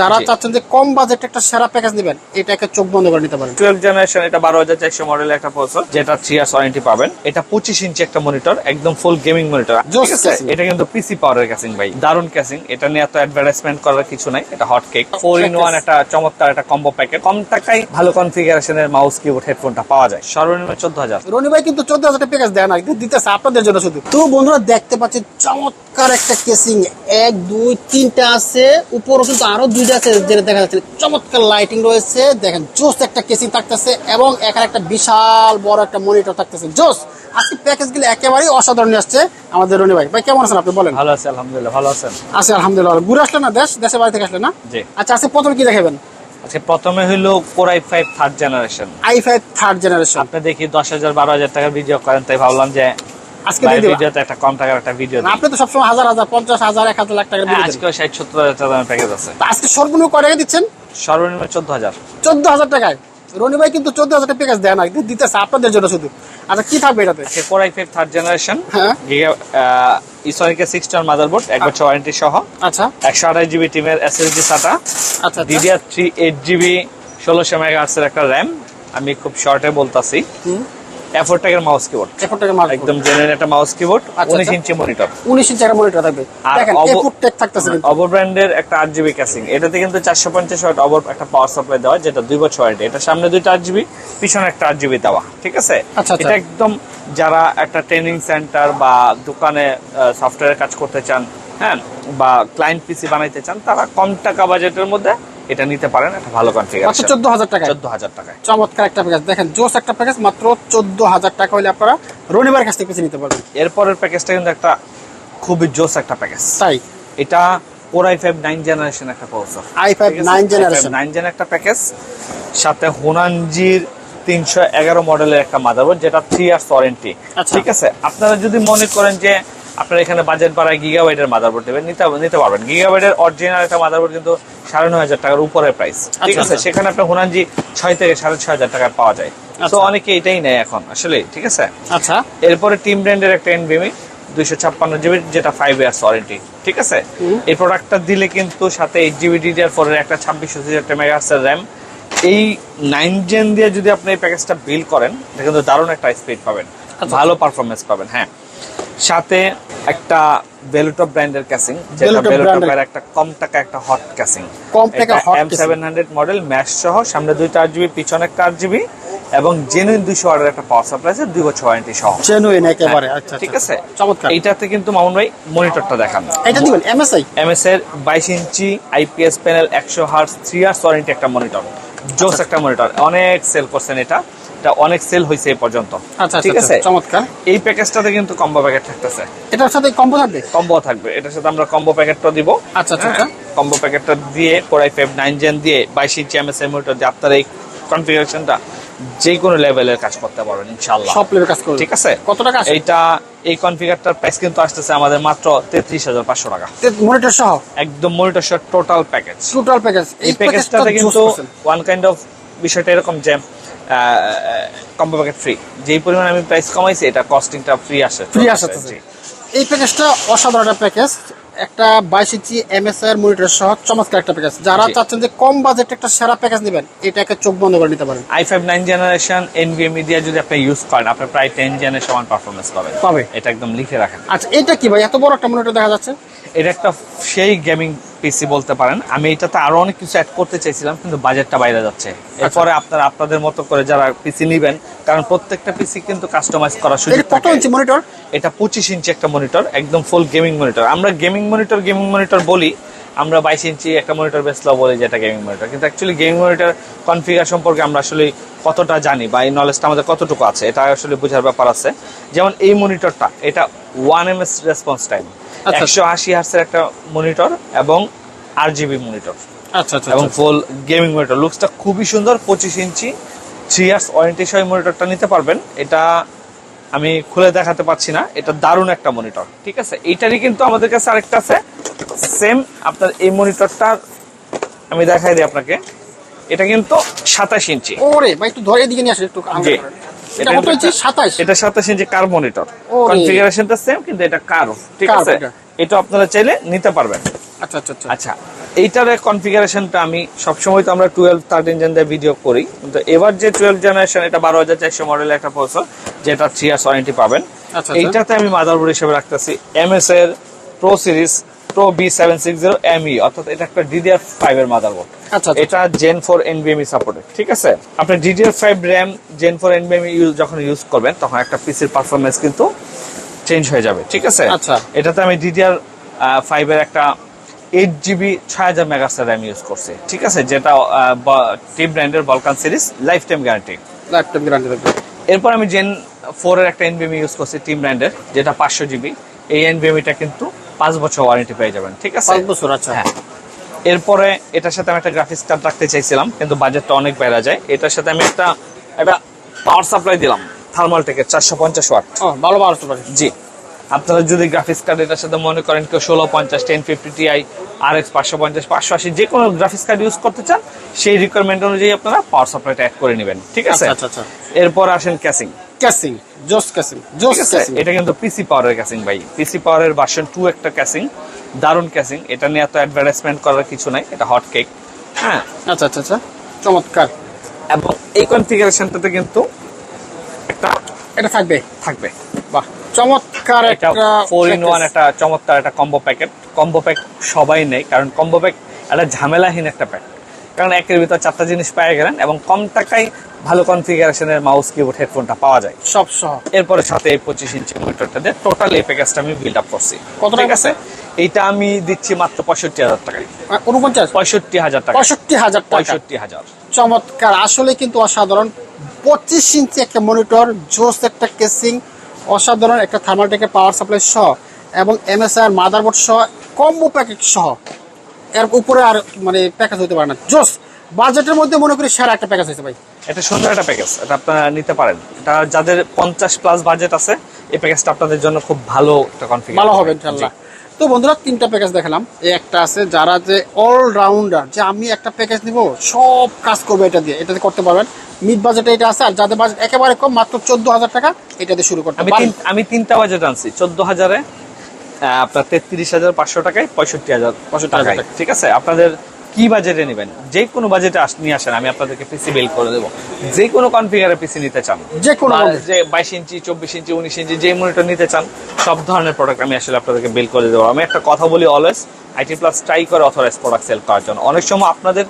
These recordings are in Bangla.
যারা চাচ্ছেন যে কম বাজেট একটা সেরা প্যাকেজ নেবেন এটাকে চোখ বন্ধ করে নিতে পারেন। টুয়েলভ জেনারেশন এটা বারো হাজার চারশো মডেলের একটা প্রসেসর যেটা থ্রি ইয়ার্স ওয়ারেন্টি পাবেন। এটা পঁচিশ ইঞ্চি একটা মনিটর একদম ফুল গেমিং মনিটর। এটা কিন্তু পিসি পাওয়ারের ক্যাসিং ভাই। দারুণ ক্যাসিং এটা নিয়ে এত অ্যাডভার্টাইজমেন্ট করার কিছু নাই। এটা hot cake four in one একটা চমৎকার একটা কম্বো প্যাকেট কম টাকায় ভালো কনফিগারেশনের মাউস কিবোর্ড হেডফোনটা পাওয়া যায়। সর্বনিম্ন চোদ্দ হাজার। রনি ভাই কিন্তু চোদ্দ হাজার প্যাকেজ দেয় না। কিন্তু দিতেছে আপনাদের জন্য শুধু। তো বন্ধুরা দেখতে পাচ্ছেন চমৎকার একটা কেসিং এক দুই তিনটা আছে। উপরও কিন্তু আরও দুইটা আছে যেটা দেখা যাচ্ছে চমৎকার লাইটিং রয়েছে। দেখেন জোস একটা কেসিং থাকতেছে এবং এখানে একটা বিশাল বড় একটা মনিটর থাকতেছে। জোস আজকে প্যাকেজগুলো একেবারেই অসাধারণ আসছে আমাদের রনি ভাই। ভাই কেমন আছেন আপনি বলেন? ভালো আছে আলহামদুলিল্লাহ ভালো আছেন? আছে আলহামদুলিল্লাহ ঘুরে আসলেন না দেশ? দেশের বাড়ি থেকে আসলেন না? জি। আচ্ছা আজকে প্রথমে কি দেখাবেন? আজকে প্রথমে হইল core i five third generation i five third generation আপনি দেখি দশ হাজার বারো হাজার টাকার ভিডিও করেন তাই ভাবলাম যে আজকে দিয়ে দিবা। ভিডিওতে একটা কম টাকার একটা ভিডিও আপনি তো সবসময় হাজার হাজার পঞ্চাশ হাজার এক হাজার লাখ টাকার ভিডিও আজকে ষাট সত্তর হাজার টাকার প্যাকেজ আছে। তা আজকে সর্বনিম্ন কয় টাকা দিচ্ছেন? সর্বনিম্ন চোদ্দ হাজার। চোদ্দ হাজার টাকায়। রনি ভাই কিন্তু চোদ্দ হাজার প্যাকেজ দেয় না দিতেছে আপনাদের জন্য শুধু। আচ্ছা কি থাকবে এটাতে? আজকে কোরাই ফাইভ থার্ড জেনারেশন হ্যাঁ। ইসনিকের সিক্স টার মাদারবোর্ড এক বছর ওয়ারেন্টি সহ। আচ্ছা। একশো আঠাশ জিবি টিমের এসএসডি সাটা আচ্ছা ডিডিআর থ্রি এইট জিবি ষোলোশো মেগাহার্সের একটা র্যাম আমি খুব শর্টে বলতাছি। এফোর টাকার মাউস কিবোর্ড এফোর টাকা মাল একদম জেনুইন একটা মাউস কিবোর্ড আচ্ছা, উনিশ আচ্ছা। ইঞ্চি মনিটর উনিশ ইঞ্চি একটা মনিটর থাকবে। দেখেন এফোর টেক থাকতেছে কিন্তু। অবর ব্র্যান্ডের একটা আট জিবি ক্যাসিং এটাতে কিন্তু চারশো পঞ্চাশ ওয়াট অবর একটা পাওয়ার সাপ্লাই দেওয়া যেটা দুই বছর ওয়ারেন্টি এটা সামনে দুইটা আট জিবি পিছনে একটা আট জিবি দেওয়া ঠিক আছে? আচ্ছা, আচ্ছা। এটা একদম যারা একটা ট্রেনিং সেন্টার বা দোকানে সফটওয়্যার কাজ করতে চান হ্যাঁ বা ক্লায়েন্ট পিসি বানাইতে চান তারা কম টাকা বাজেটের মধ্যে এটা নিতে পারেন একটা ভালো কনফিগারেশন চোদ্দ হাজার টাকা চোদ্দ হাজার টাকায়। চমৎকার একটা প্যাকেজ দেখেন জোস একটা প্যাকেজ মাত্র চোদ্দ হাজার টাকা হলে আপনারা রনিবার কাছ থেকে বেছে নিতে পারবেন। এরপরের প্যাকেজটা কিন্তু একটা খুবই জোস একটা প্যাকেজ তাই? এটা core i five nine generation একটা processor i five nine generation nine gen একটা প্যাকেজ সাথে হুনানজির তিনশো এগারো মডেলের একটা মাদারবোর্ড যেটা থ্রি ইয়ার্স ওয়ারেন্টি। ঠিক আছে? আপনারা যদি মনে করেন যে আপনারা এখানে বাজেট বাড়ায় গিগাবাইটের মাদারবোর্ড নেবেন নিতে নিতে পারবেন। গিগাবাইটের অরিজিনাল একটা মাদারবোর্ড কিন্তু সাড়ে নয় হাজার টাকার উপরে প্রাইস ঠিক আচ্ছা, আছে? আচ্ছা। সেখানে আপনার হুনানজি ছয় থেকে সাড়ে ছয় হাজার টাকায় পাওয়া যায়। তো আচ্ছা। অনেকে এটাই নেয় এখন আসলে ঠিক আছে? আচ্ছা। এরপরে টিম ব্র্যান্ডের একটা এনভিএমি দুইশো ছাপ্পান্ন জিবি যেটা ফাইভ ইয়ার্স ওয়ারেন্টি ঠিক আছে? এই প্রোডাক্টটা দিলে কিন্তু সাথে এইট জিবি ডিডিআর ফোর একটা ছাব্বিশশো একটা মেগাহার্সের র্যাম এই নাইন জেন দিয়ে যদি আপনি এই প্যাকেজটা বিল করেন এটা কিন্তু দারুণ একটা স্পিড পাবেন। ভালো পারফরমেন্স পাবেন হ্যাঁ। সাথে একটা বেলুটপ ব্র্যান্ডের ক্যাসিং যেটা বেলুটপের একটা কম টাকা একটা হট ক্যাসিং কম টাকা hot এম। সেভেন হান্ড্রেড মডেল ম্যাশ সহ সামনে দুইটা আট জিবি পিছনে একটা আট জিবি এবং জেনুইন দুইশো ওয়াটের একটা পাওয়ার সাপ্লাই আছে দুই বছর ওয়ারেন্টি সহ। জেনুইন একেবারে হ্যাঁ, আচ্ছা ঠিক আচ্ছা। আছে? চমৎকার। এইটাতে কিন্তু মামুন ভাই মনিটরটা দেখান। এটা দিবেন এমএসআই এমএস এর বাইশ ইঞ্চি আইপিএস প্যানেল একশো হার্স থ্রি ইয়ার্স ওয়ারেন্টি একটা মনিটর জোস আচ্ছা। একটা মনিটর অনেক সেল করছেন এটা। এটা অনেক সেল হয়েছে এই পর্যন্ত। আচ্ছা ঠিক আচ্ছা আছে? আচ্ছা, চমৎকার। এই প্যাকেজটাতে কিন্তু কম্বো প্যাকেট থাকতেছে। এটার সাথে কম্বো থাকবে? কম্বো থাকবে। এটার সাথে আমরা কম্বো প্যাকেটটা দিব। আচ্ছা, আচ্ছা, আচ্ছা। কম্বো প্যাকেটটা দিয়ে কোরাই ফাইভ নাইন জেন দিয়ে বাইশ ইঞ্চি এমএস এর মনিটর দিয়ে আপনার এই কনফিগারেশনটা যে কোনো লেভেলের কাজ করতে পারবেন ইনশাল্লাহ সব লেভেল কাজ করবে ঠিক আছে? কত টাকা এইটা এই কনফিগারটার প্রাইস কিন্তু আসতেছে আমাদের মাত্র তেত্রিশ হাজার পাঁচশো টাকা। মনিটর সহ? একদম মনিটর সহ টোটাল প্যাকেজ টোটাল প্যাকেজ এই প্যাকেজটাতে কিন্তু ওয়ান কাইন্ড অফ বিষয়টা এরকম যে কম্বো প্যাকেট ফ্রি যেই পরিমাণ আমি প্রাইস কমাইছি এটা কস্টিংটা ফ্রি আসে। ফ্রি আসাতে এই প্যাকেজটা অসাধারণ একটা প্যাকেজ একটা বাইশ ইঞ্চি এমএস এর মনিটর সহ চমৎকার একটা প্যাকেজ যারা চাচ্ছেন যে কম বাজেট একটা সেরা প্যাকেজ নেবেন এটাকে চোখ বন্ধ করে নিতে পারেন। I five nine generation NVMe দিয়ে যদি আপনি ইউজ করেন আপনি প্রায় টেন জেনের সমান পারফরমেন্স পাবেন। পাবে। এটা একদম লিখে রাখেন। আচ্ছা এটা কি ভাই? এত বড় একটা মনিটর দেখা যাচ্ছে। এটা একটা সেই গেমিং পিসি বলতে পারেন। আমি এটাতে আরও অনেক কিছু অ্যাড করতে চাইছিলাম কিন্তু বাজেটটা বাইরে যাচ্ছে। এরপরে আপনারা আপনাদের মতো করে যারা পিসি নিবেন কারণ প্রত্যেকটা পিসি কিন্তু কাস্টমাইজ করা সুযোগ কত ইঞ্চি মনিটর এটা পঁচিশ ইঞ্চি একটা মনিটর একদম ফুল গেমিং মনিটর আমরা গেমিং মনিটর গেমিং মনিটর বলি আমরা বাইশ ইঞ্চি একটা মনিটর বেসলেও বলি যেটা গেমিং মনিটর কিন্তু অ্যাকচুয়ালি গেমিং মনিটর কনফিগার সম্পর্কে আমরা আসলে কতটা জানি বা এই নলেজটা আমাদের কতটুকু আছে এটা আসলে বোঝার ব্যাপার আছে। যেমন এই মনিটরটা এটা one M S response time আচ্ছা। একশো আশি হার্সের একটা মনিটর এবং আর জিবি মনিটর আচ্ছা আচ্ছা। এবং ফুল গেমিং মনিটর লুকসটা খুবই সুন্দর পঁচিশ ইঞ্চি থ্রি ইয়ার্স ওয়ারেন্টি সহ মনিটরটা নিতে পারবেন। এটা আমি খুলে দেখাতে পারছি না এটা দারুণ একটা মনিটর ঠিক আছে? এইটারই কিন্তু আমাদের কাছে আরেকটা আছে সেম আপনার এই মনিটরটার আমি দেখাই দিই আপনাকে। এটা কিন্তু সাতাশ ইঞ্চি। ওরে ভাই একটু ধরে দিকে নিয়ে আসে একটু এটা কত ইঞ্চি সাতাশ। এটা সাতাশ ইঞ্চি কার মনিটর কনফিগারেশনটা সেম কিন্তু এটা কারও? ঠিক আছে? এটা। এটা আপনারা চাইলে নিতে পারবেন। আচ্ছা আচ্ছা আচ্ছা। আচ্ছা এইটার কনফিগারেশনটা আমি সবসময় তো আমরা টুয়েলভ থার্টিন জেন দিয়ে ভিডিও করি। কিন্তু এবার যে টুয়েলভ জেনারেশন এটা বারো হাজার চারশো মডেলের একটা প্রসেসর যেটা থ্রি ইয়ার্স ওয়ারেন্টি পাবেন। আচ্ছা, আচ্ছা। এইটাতে আমি মাদারবোর্ড হিসেবে রাখতেছি এমএস এর pro series pro B seven six zero ME E, অর্থাৎ এটা একটা ডিডিআর ফাইভ এর মাদারবোর্ড আচ্ছা, আচ্ছা। এটা জেন ফোর এনবিএমই সাপোর্টেড ঠিক আছে? আপনি DDR five RAM gen four এনবিএমই use যখন ইউজ করবেন তখন একটা পিসির পারফরমেন্স কিন্তু চেঞ্জ হয়ে যাবে ঠিক আছে? আচ্ছা। এটাতে আমি ডিডিআর ফাইভ এর একটা এইট জিবি ছয় হাজার মেগাসের র্যাম ইউজ করছি ঠিক আছে? যেটা টি ব্র্যান্ডের Vulcan series life time guarantee laptop guarantee এরপর আমি জেন ফোর এর একটা এনবিএমি ইউজ করছি টিম ব্র্যান্ডের যেটা পাঁচশো জিবি এই এনবিএমিটা কিন্তু পাঁচ বছর ওয়ারেন্টি পেয়ে যাবেন ঠিক আছে? পাঁচ বছর আচ্ছা। হ্যাঁ। এরপরে এটার সাথে আমি একটা গ্রাফিক্স কার্ড রাখতে চাইছিলাম কিন্তু বাজেটটা অনেক বেড়ে যায়। এটার সাথে আমি একটা একটা পাওয়ার সাপ্লাই দিলাম থার্মাল টেকের চারশো পঞ্চাশ ওয়াট ভালো বারোশো পারে জি। আপনারা যদি গ্রাফিক্স কার্ড এটার সাথে মনে করেন কেউ ষোলো পঞ্চাশ ten fifty Ti R X পাঁচশো পঞ্চাশ পাঁচশো আশি যে কোনো গ্রাফিক্স কার্ড ইউজ করতে চান সেই রিকোয়ারমেন্ট অনুযায়ী আপনারা পাওয়ার সাপ্লাইটা অ্যাড করে নেবেন ঠিক আছে? আচ্ছা, আচ্ছা, এরপর আসেন ক্যাসিং ক্যাসিং জোস ক্যাসিং জোস ক্যাসিং। এটা কিন্তু পিসি পাওয়ারের ক্যাসিং ভাই। পিসি পাওয়ারের ভার্সন টু একটা ক্যাসিং দারুণ ক্যাসিং এটা নিয়ে এত অ্যাডভার্টাইজমেন্ট করার কিছু নাই এটা হট কেক হ্যাঁ। আচ্ছা আচ্ছা আচ্ছা চমৎকার। এবং এই কনফিগারেশনটাতে কিন্তু একটা এটা থাকবে। থাকবে। বাহ চমৎকার একটা ফোর ইন ওয়ান একটা চমৎকার একটা কম্বো প্যাকেট কম্বো প্যাক সবাই নেই কারণ কম্বো প্যাক একটা ঝামেলাহীন একটা প্যাক কারণ একের ভিতর চারটা জিনিস পেয়ে গেলেন এবং কম টাকায় ভালো কনফিগারেশনের মাউস কিবোর্ড হেডফোনটা পাওয়া যায়। সব সহ। এরপরে সাথে এই পঁচিশ ইঞ্চি মনিটরটা দিয়ে টোটাল এই প্যাকেজটা আমি বিল্ড আপ করছি। কত টাকা? ঠিক আছে? এইটা আমি দিচ্ছি মাত্র পঁয়ষট্টি হাজার টাকায়। আহ, উনপঞ্চাশ পঁয়ষট্টি হাজার টাকা। পঁয়ষট্টি হাজার পঁয়ষট্টি হাজার। চমৎকার। আসলে কিন্তু অসাধারণ। পঁচিশ ইঞ্চি একটা মনিটর জোস একটা কেসিং অসাধারণ একটা থার্মালটেকের পাওয়ার সাপ্লাই সহ এবং এমএসআই মাদারবোর্ড সহ কম্বো প্যাকেট সহ। এর উপরে আর মানে প্যাকেজ হতে পারে না। জোস! বাজেটের মধ্যে মনে করি সেরা একটা প্যাকেজ হয়েছে ভাই। এটা সুন্দর একটা প্যাকেজ এটা আপনারা নিতে পারেন। এটা যাদের পঞ্চাশ প্লাস বাজেট আছে এই প্যাকেজটা আপনাদের জন্য খুব ভালো একটা কনফিগার ভালো হবে ইনশাল্লাহ তো বন্ধুরা তিনটা প্যাকেজ দেখালাম। এই একটা আছে যারা যে অলরাউন্ডার যে আমি একটা প্যাকেজ নিব সব কাজ করবে এটা দিয়ে। এটাতে করতে পারবেন। মিড বাজেটে এটা আছে আর যাদের বাজেট একেবারে কম মাত্র চোদ্দ হাজার টাকা এটা দিয়ে শুরু করতে আমি আমি তিনটা বাজেট আনছি। চোদ্দ হাজারে আপনার তেত্রিশ হাজার পাঁচশো টাকায় পঁয়ষট্টি হাজার পঁয়ষট্টি টাকায়। টাকা। ঠিক আছে? আপনাদের কি বাজেটে নেবেন? যে কোনো বাজেটে নিয়ে আসেন আমি আপনাদেরকে পিসি বিল করে দেবো। যে কোনো কনফিগারে পিসি নিতে চান যে কোনো যে বাইশ ইঞ্চি চব্বিশ ইঞ্চি উনিশ ইঞ্চি যে মনিটর নিতে চান সব ধরনের প্রোডাক্ট আমি আসলে আপনাদেরকে বিল করে দেবো। আমি একটা কথা বলি অলওয়েজ আইটি প্লাস ট্রাই করে অথরাইজ প্রোডাক্ট সেল করার জন্য। অনেক সময় আপনাদের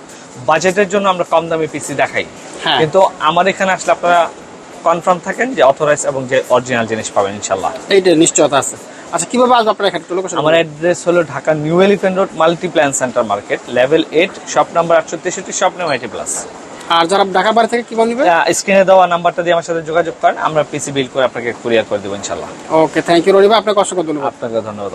বাজেটের জন্য আমরা কম দামি পিসি দেখাই। হ্যাঁ। কিন্তু আমার এখানে আসলে আপনারা কনফার্ম থাকেন যে অথরাইজ এবং যে অরিজিনাল জিনিস পাবেন ইনশাল্লাহ এইটা নিশ্চয়তা আছে। আচ্ছা কীভাবে আসবে আপনার এখানে লোকেশন আমার অ্যাড্রেস হলো Dhaka New Elephant Road Multiplan Center market level eight shop number আটশো তেষট্টি শপ নাম্বার আইটি প্লাস আর যারা ঢাকা বাড়ি থেকে কীভাবে নেবে? স্ক্রিনে দেওয়া নাম্বারটা দিয়ে আমার সাথে যোগাযোগ করেন আমরা পিসি বিল করে আপনাকে কুরিয়ার করে দেবো ইনশাল্লাহ ওকে থ্যাংক ইউ রনিবা আপনাকে অসংখ্য ধন্যবাদ। আপনাকে ধন্যবাদ।